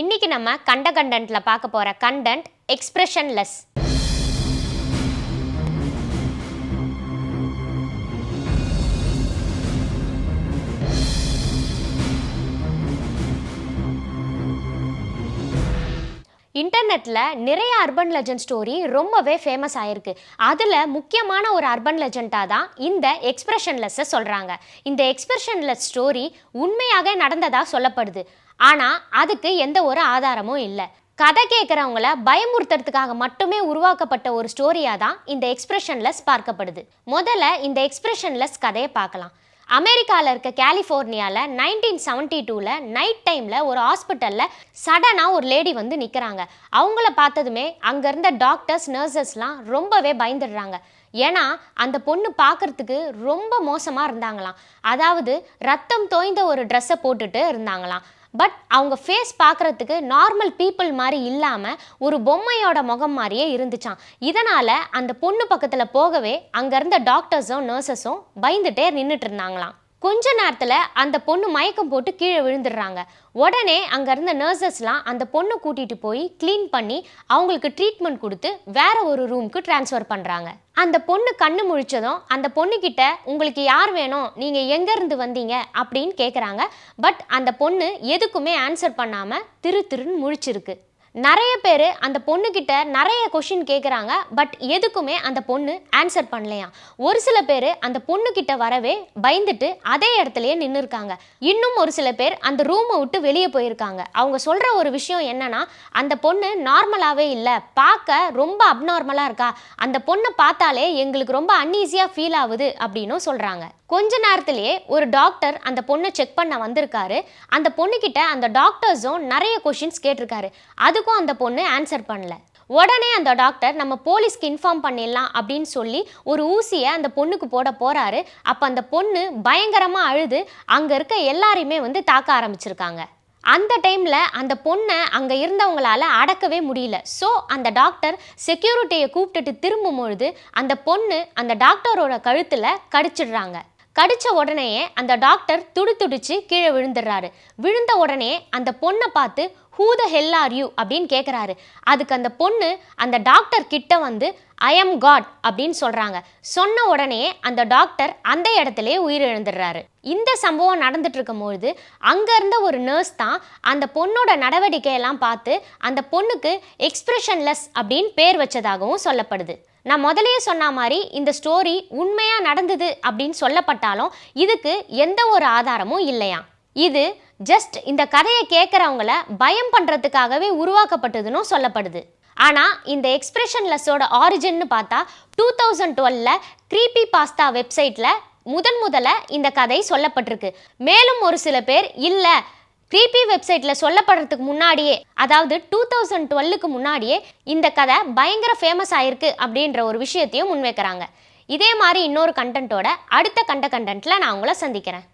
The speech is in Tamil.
இன்னைக்கு நம்ம கண்ட கண்டென்ட்ல பார்க்க போற கண்டென்ட் எக்ஸ்பிரஷன்லெஸ் இன்டர்நெட்டில் நிறைய அர்பன் லெஜண்ட் ஸ்டோரி ரொம்பவே ஃபேமஸ் ஆயிருக்கு. அதில் முக்கியமான ஒரு அர்பன் லெஜெண்டாக தான் இந்த எக்ஸ்பிரஷன்லெஸ்ஸை சொல்கிறாங்க இந்த எக்ஸ்பிரஷன்லெஸ் ஸ்டோரி உண்மையாக நடந்ததாக சொல்லப்படுது. ஆனால் அதுக்கு எந்த ஒரு ஆதாரமும் இல்லை. கதை கேட்குறவங்கள பயமுறுத்துறதுக்காக மட்டுமே உருவாக்கப்பட்ட ஒரு ஸ்டோரியாக தான் இந்த எக்ஸ்பிரஷன்லெஸ் பார்க்கப்படுது. முதல்ல இந்த எக்ஸ்பிரஷன்லெஸ் கதையை பார்க்கலாம். அமெரிக்காவில் இருக்க கலிஃபோர்னியாவில் நைன்டீன் செவன்ட்டி டூவில் நைட் டைமில் ஒரு ஹாஸ்பிட்டலில் சடனாக ஒரு லேடி வந்து நிற்கிறாங்க அவங்கள பார்த்ததுமே அங்கே இருந்த டாக்டர்ஸ் நர்சஸ்லாம் ரொம்பவே பயந்துடுறாங்க. ஏன்னா அந்த பொண்ணு பார்க்கறதுக்கு ரொம்ப மோசமாக இருந்தாங்களாம். அதாவது ரத்தம் தோய்ந்த ஒரு ட்ரெஸ்ஸை போட்டுட்டு இருந்தாங்களாம். பட் அவங்க ஃபேஸ் பார்க்குறதுக்கு நார்மல் பீப்புள் மாதிரி இல்லாமல் ஒரு பொம்மையோட முகம் மாதிரியே இருந்துச்சான் இதனால் அந்த பொண்ணு பக்கத்தில் போகவே அங்கேருந்த டாக்டர்ஸும் நர்சஸும் பயந்துட்டே நின்றுட்டு இருந்தாங்களாம். கொஞ்ச நேரத்தில் அந்த பொண்ணு மயக்கம் போட்டு கீழே விழுந்துடுறாங்க. உடனே அங்கே இருந்த நர்சஸ்லாம் அந்த பொண்ணை கூட்டிகிட்டு போய் க்ளீன் பண்ணி அவங்களுக்கு ட்ரீட்மெண்ட் கொடுத்து வேற ஒரு ரூமுக்கு ட்ரான்ஸ்ஃபர் பண்ணுறாங்க அந்த பொண்ணு கண்ணு முழிச்சதும் அந்த பொண்ணுக்கிட்ட உங்களுக்கு யார் வேணும்? நீங்கள் எங்கேருந்து வந்தீங்க? அப்படின்னு கேட்குறாங்க பட் அந்த பொண்ணு எதுக்குமே ஆன்சர் பண்ணாமல் திரு திருன்னு முழிச்சிருக்கு. நிறைய பேர் அந்த பொண்ணுக்கிட்ட நிறைய கொஷின் கேட்குறாங்க பட் எதுக்குமே அந்த பொண்ணு ஆன்சர் பண்ணலையாம் ஒரு சில பேர் அந்த பொண்ணுக்கிட்ட வரவே பயந்துட்டு அதே இடத்துலயே நின்று இருக்காங்க இன்னும் ஒரு சில பேர் அந்த ரூமை விட்டு வெளியே போயிருக்காங்க. அவங்க சொல்கிற ஒரு விஷயம் என்னன்னா அந்த பொண்ணு நார்மலாகவே இல்லை. பார்க்க ரொம்ப அப்நார்மலாக இருக்கா? அந்த பொண்ணை பார்த்தாலே எங்களுக்கு ரொம்ப அன்ஈஸியாக ஃபீல் ஆகுது அப்படின்னும் சொல்கிறாங்க கொஞ்ச நேரத்திலேயே ஒரு டாக்டர் அந்த பொண்ணை செக் பண்ண வந்திருக்காரு. அந்த பொண்ணுக்கிட்ட அந்த டாக்டர்ஸும் நிறைய கொஷின்ஸ் கேட்டிருக்காரு. அது அதுக்கும் அந்த பொண்ணு ஆன்சர் பண்ணல. உடனே அந்த டாக்டர் நம்ம போலீஸ்க்கு இன்ஃபார்ம் பண்ணிடலாம் அப்படின்னு சொல்லி ஒரு ஊசியை அந்த பொண்ணுக்கு போட போறாரு. அப்போ அந்த பொண்ணு பயங்கரமாக அழுது அங்கே இருக்க எல்லாரையுமே வந்து தாக்க ஆரம்பிச்சிருக்காங்க. அந்த டைமில் அந்த பொண்ணை அங்கே இருந்தவங்களால அடக்கவே முடியல. ஸோ அந்த டாக்டர் செக்யூரிட்டியை கூப்பிட்டுட்டு திரும்பும் பொழுது அந்த பொண்ணு அந்த டாக்டரோட கழுத்தில் கடிச்சிடுறாங்க. கடிச்ச உடனேயே அந்த டாக்டர் துடி துடிச்சு கீழே விழுந்துடுறாரு. விழுந்த உடனே அந்த பொண்ணை பார்த்து who the hell are you அப்படின்னு கேட்குறாரு அதுக்கு அந்த பொண்ணு அந்த டாக்டர் கிட்ட வந்து ஐ எம் காட் அப்படின்னு சொல்கிறாங்க சொன்ன உடனே அந்த டாக்டர் அந்த இடத்துலயே உயிரிழந்துடுறாரு. இந்த சம்பவம் நடந்துட்டு இருக்கும்பொழுது அங்கே இருந்த ஒரு நர்ஸ் தான் அந்த பொண்ணோட நடவடிக்கையெல்லாம் பார்த்து அந்த பொண்ணுக்கு எக்ஸ்பிரஷன்லெஸ் அப்படின்னு பேர் வச்சதாகவும் சொல்லப்படுது. நான் முதலையே சொன்ன மாதிரி இந்த ஸ்டோரி உண்மையாக நடந்தது அப்படின்னு சொல்லப்பட்டாலும் இதுக்கு எந்த ஒரு ஆதாரமும் இல்லையா? இது ஜஸ்ட் இந்த கதையை கேட்குறவங்கள பயம் பண்ணுறதுக்காகவே உருவாக்கப்பட்டதுன்னு சொல்லப்படுது. ஆனால் இந்த எக்ஸ்பிரஷன்லெஸ்ஸோட ஆரிஜின்னு பார்த்தா டூ தௌசண்ட் டுவெல்ல க்ரீப்பி பாஸ்தா வெப்சைட்டில் முதன் முதல்ல இந்த கதை சொல்லப்பட்டிருக்கு. மேலும் ஒரு சில பேர் இல்லை க்ரீப்பி வெப்சைட்டில் சொல்லப்படுறதுக்கு முன்னாடியே அதாவது டூ தௌசண்ட் டுவெல்லுக்கு முன்னாடியே இந்த கதை பயங்கர ஃபேமஸ் ஆயிருக்கு அப்படின்ற ஒரு விஷயத்தையும் முன்வைக்கிறாங்க. இதே மாதிரி இன்னொரு கண்டென்ட்டோட அடுத்த கண்ட கண்டென்ட்டில் நான் உங்களை சந்திக்கிறேன்.